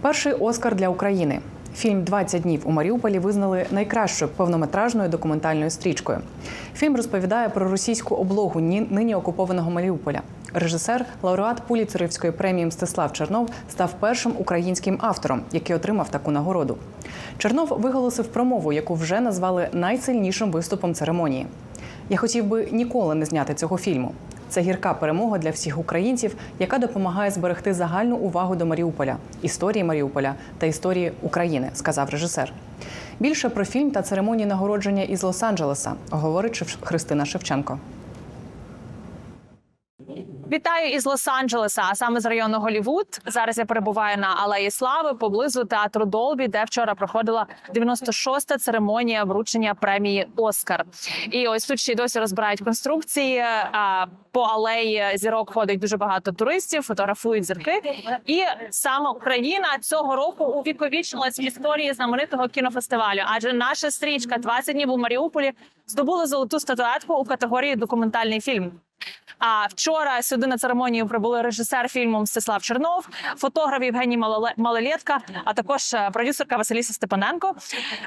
Перший Оскар для України. Фільм «20 днів у Маріуполі визнали найкращою повнометражною документальною стрічкою. Фільм розповідає про російську облогу ні- нині окупованого Маріуполя. Режисер, лауреат Пуліцерівської премії Мстислав Чернов став першим українським автором, який отримав таку нагороду. Чернов виголосив промову, яку вже назвали найсильнішим виступом церемонії. Я хотів би ніколи не зняти цього фільму. Це гірка перемога для всіх українців, яка допомагає зберегти загальну увагу до Маріуполя, історії Маріуполя та історії України, сказав режисер. Більше про фільм та церемонії нагородження із Лос-Анджелеса говорить Христина Шевченко. Вітаю із Лос-Анджелеса, а саме з району Голівуд. Зараз я перебуваю на Алеї Слави поблизу театру Долбі, де вчора проходила 96-та церемонія вручення премії Оскар. І ось тут ще й досі розбирають конструкції. По алеї зірок ходить дуже багато туристів, фотографують зірки. І саме Україна цього року увіковічнилась в історії знаменитого кінофестивалю. Адже наша стрічка «20 днів у Маріуполі здобула золоту статуетку у категорії документальний фільм. А вчора сюди на церемонію прибули режисер фільму Мстислав Чернов, фотограф Євгеній Малоле- Малолетка, а також е, продюсерка Василіса Степаненко.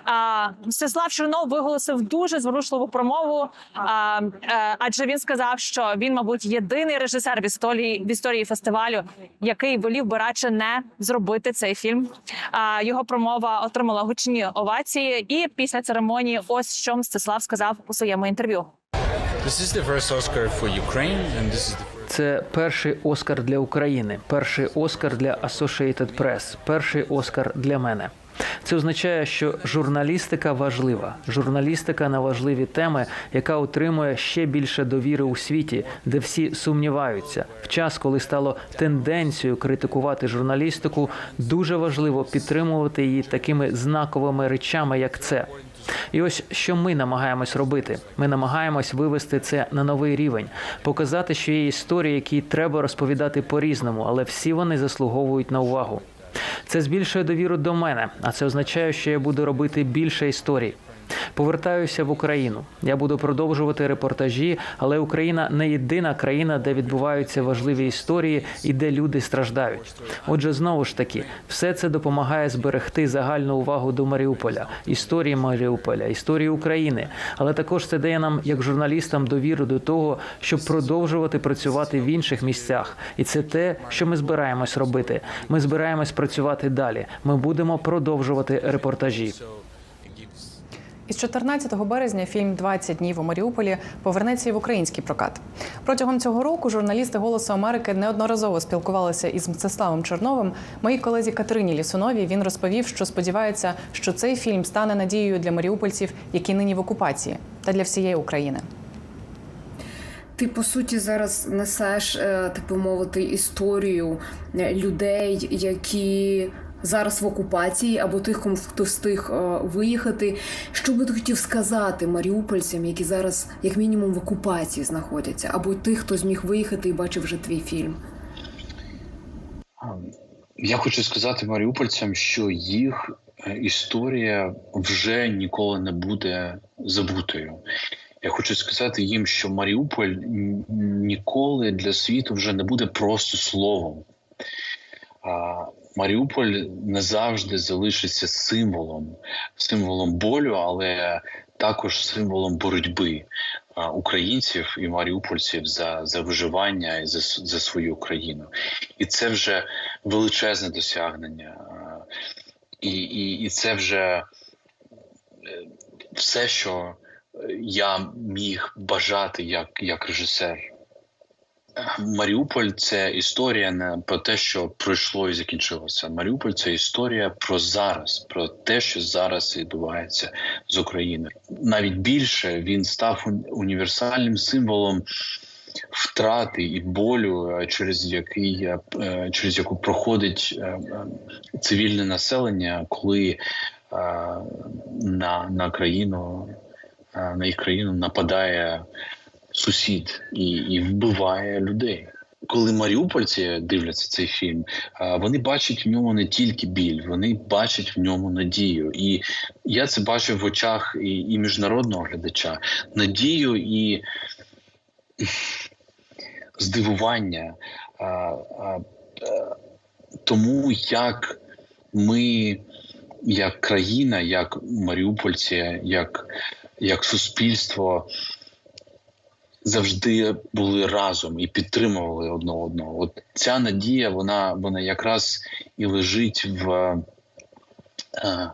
А, Мстислав Чернов виголосив дуже зворушливу промову, а, е, адже він сказав, що він, мабуть, єдиний режисер в історії в історії фестивалю, який волів би радше не зробити цей фільм. А, його промова отримала гучні овації. І після церемонії, ось що Мстислав сказав у своєму інтерв'ю. Це перший Оскар для України, перший Оскар для Associated Press, перший Оскар для мене. Це означає, що журналістика важлива. Журналістика на важливі теми, яка отримує ще більше довіри у світі, де всі сумніваються. В час, коли стало тенденцією критикувати журналістику, дуже важливо підтримувати її такими знаковими речами, як це. І ось що ми намагаємось робити. Ми намагаємось вивести це на новий рівень, показати, що є історії, які треба розповідати по-різному, але всі вони заслуговують на увагу. Це збільшує довіру до мене, а це означає, що я буду робити більше історій. Повертаюся в Україну. Я буду продовжувати репортажі, але Україна не єдина країна, де відбуваються важливі історії і де люди страждають. Отже, знову ж таки, все це допомагає зберегти загальну увагу до Маріуполя, історії Маріуполя, історії України. Але також це дає нам, як журналістам, довіру до того, щоб продовжувати працювати в інших місцях. І це те, що ми збираємось робити. Ми збираємось працювати далі. Ми будемо продовжувати репортажі. Із 14 березня фільм «20 днів у Маріуполі повернеться і в український прокат. Протягом цього року журналісти Голосу Америки неодноразово спілкувалися із Мстиславом Черновим. Моїй колезі Катерині Лісуновій він розповів, що сподівається, що цей фільм стане надією для маріупольців, які нині в окупації, та для всієї України. Ти по суті зараз несеш, е, так би мовити, історію е, людей, які зараз в окупації, або тих, кому хто встиг е, виїхати. Що би ти хотів сказати маріупольцям, які зараз, як мінімум, в окупації знаходяться, або тих, хто зміг виїхати і бачив вже твій фільм? Я хочу сказати маріупольцям, що їх е, історія вже ніколи не буде забутою. Я хочу сказати їм, що Маріуполь ніколи для світу вже не буде просто словом. Маріуполь не завжди залишиться символом, символом болю, але також символом боротьби українців і маріупольців за, за виживання і за, за свою країну. І це вже величезне досягнення. І, і, і це вже е, все, що я міг бажати як, як режисер. Маріуполь це історія не про те, що пройшло і закінчилося. Маріуполь це історія про зараз, про те, що зараз відбувається з Україною. Навіть більше він став універсальним символом втрати і болю, е, через який е, е, через яку проходить цивільне населення, коли на, на країну на їх країну нападає сусід і, і вбиває людей. Коли маріупольці дивляться цей фільм, вони бачать в ньому не тільки біль, вони бачать в ньому надію. І я це бачив в очах і, і міжнародного глядача. Надію і здивування а, а, тому, як ми, як країна, як маріупольці, як, як суспільство, завжди були разом і підтримували одне одного. От ця надія, вона, вона якраз і лежить в, е,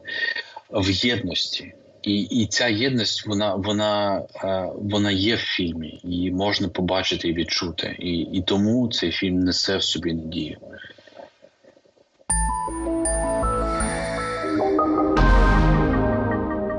в єдності. І, і ця єдність, вона, вона, е, вона є в фільмі, її можна побачити і відчути. І, і тому цей фільм несе в собі надію.